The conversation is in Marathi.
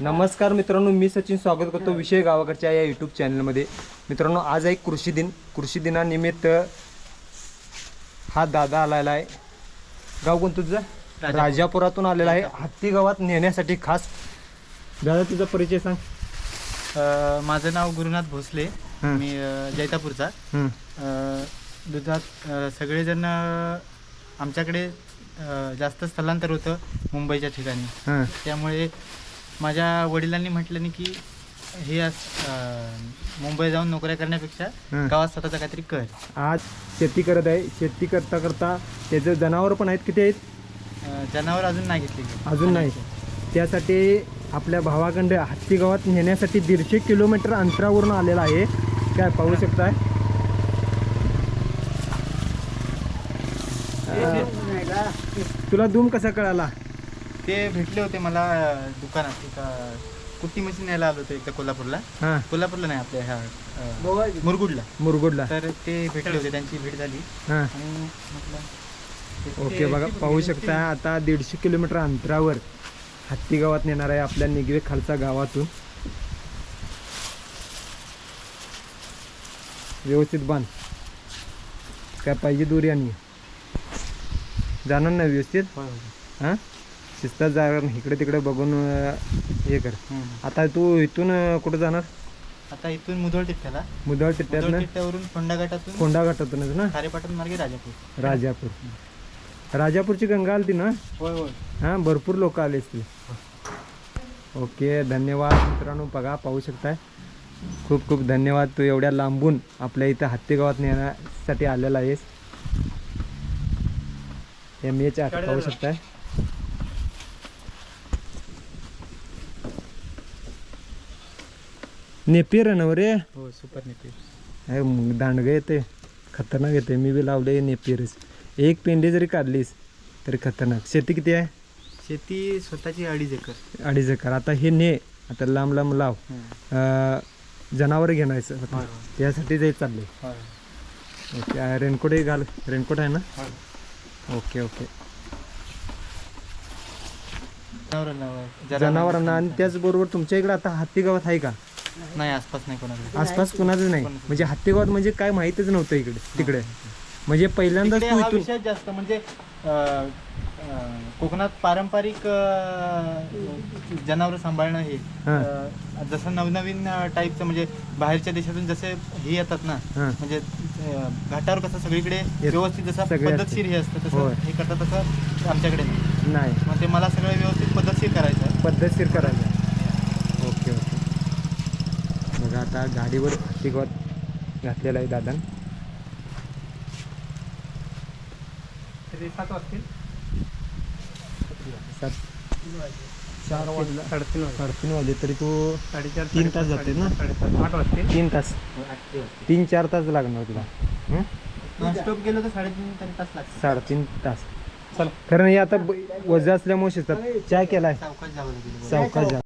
नमस्कार मित्रांनो मी सचिन स्वागत करतो विषय गावाकडच्या या यूट्यूब चॅनलमध्ये मित्रांनो आज आहे कृषी दिन. कृषी दिनानिमित्त हा दादा आलेला आहे. गाव कोणतं तुझं? राजापुरातून आलेला आहे. हत्ती गावात नेण्यासाठी खास. दादा तुझा परिचय सांग. माझं नाव गुरुनाथ भोसले. मी जैतापूरचा. दुधात सगळेजण आमच्याकडे जास्त स्थलांतर होतं मुंबईच्या ठिकाणी. त्यामुळे माझ्या वडिलांनी म्हटलं नाही की हे मुंबई जाऊन नोकऱ्या करण्यापेक्षा. गावात स्वतःचं काहीतरी कर. आज शेती करत आहे. शेती करता करता त्याचं जनावर पण आहेत किती आहेत? जनावर अजून नाही घेतली अजून नाही. त्यासाठी आपल्या भावाकडे हत्ती गावात नेण्यासाठी दीडशे किलोमीटर अंतरावरून आलेला आहे. काय पाहू शकताय? तुला धूम कसा कळाला? ते भेटले होते मला दुकानात एका कुट्टी मशीन न्यायला आलो होतो एकदा कोल्हापूरला. हां. कोल्हापूरला नाही आपल्या ह्या अ, मुरगुडला. मुरगुडला. तर ते भेटले होते त्यांची भेट झाली. हां. आणि म्हटलं ओके बघा पाहू शकता आता दीडशे किलोमीटर अंतरावर हत्ती गावात नेणार आहे आपल्या निगवे खालचा गावातून. व्यवस्थित बांध. काय पाहिजे दोरी आणि? जाणार ना व्यवस्थित? हां? शिस्तात नाही. इकडे तिकडे बघून हे कर. आता तू इथून कुठं जाणार? आता इथून मुधोळ टिट्ट्याला मुधोळ टिट्ट्यावरून फोंडा घाटातून कोंडा घाटातूनच ना? खारेपाटण मार्गे राजापूर. राजापूर. राजापूरची गंगा आलती ना? होय होय. हां भरपूर लोक आले असतील ओके धन्यवाद मित्रांनो. बघा पाहू शकताय. खूप खूप धन्यवाद. तू एवढ्या लांबून आपल्या इथं हत्ती गावात नेण्यासाठी आलेला आहेस. एम एच आठ पाहू शकताय. नेपियर आहे ना रे हो सुपर नेते अरे मग दांडगं येते. खतरनाक येते. मी बी लावले नेपियरच एक पेंडी जरी काढलीस तरी खतरनाक. शेती किती आहे? शेती स्वतःची अडीच एकर. अडीच एकर. आता हे ने आता लांब लांब लाव. जनावर घेणायचं. त्यासाठी जे चाललंय. होय. ओके रेनकोटही घाल. रेनकोट आहे ना. Okay okay. जनावरांना आणि त्याचबरोबर तुमच्या इकडे आता हत्ती गावात आहे का? नाही आसपास नाही कोणाकडे आसपास कुणाचं नाही. म्हणजे हत्ती गावात म्हणजे काय माहितच नव्हतं इकडे तिकडे. म्हणजे पहिल्यांदाच तिकडे तू हा इथून विषय जास्त म्हणजे अं, अं, कोकणात पारंपरिक जनावर सांभाळणं हे हा. अं, जसं नवनवीन टाईपचं म्हणजे बाहेरच्या देशातून जसे हे येतात ना हां. म्हणजे अं, घाटावर कसं सगळीकडे येत- व्यवस्थित जसं सगळे पद्धतशीर हे असतं होय. तसं हे करतात तसं आमच्याकडे नाही. नाही. मग ते मला सगळं व्यवस्थित पद्धतशीर करायचं पद्धतशीर करायचं ओके ओके बघा आता गाडीवर गावात घातलेला आहे दादा. तरी सात वाजतील? सात चार वाजला. साडेतीन साडेतीन वाजले. तरी तू साडेचार तीन तास जाते ना? साडेसात आठ वाजतील? तीन तास. तीन चार तास लागणार तुला? नॉनस्टॉप गेलो तर साडेतीन तरी तास लागतील. साडेतीन तास. कारण हे आता वजा असल्यामुळे शिजतात. चहा केलाय. सावकाश जावं सावकाश जा.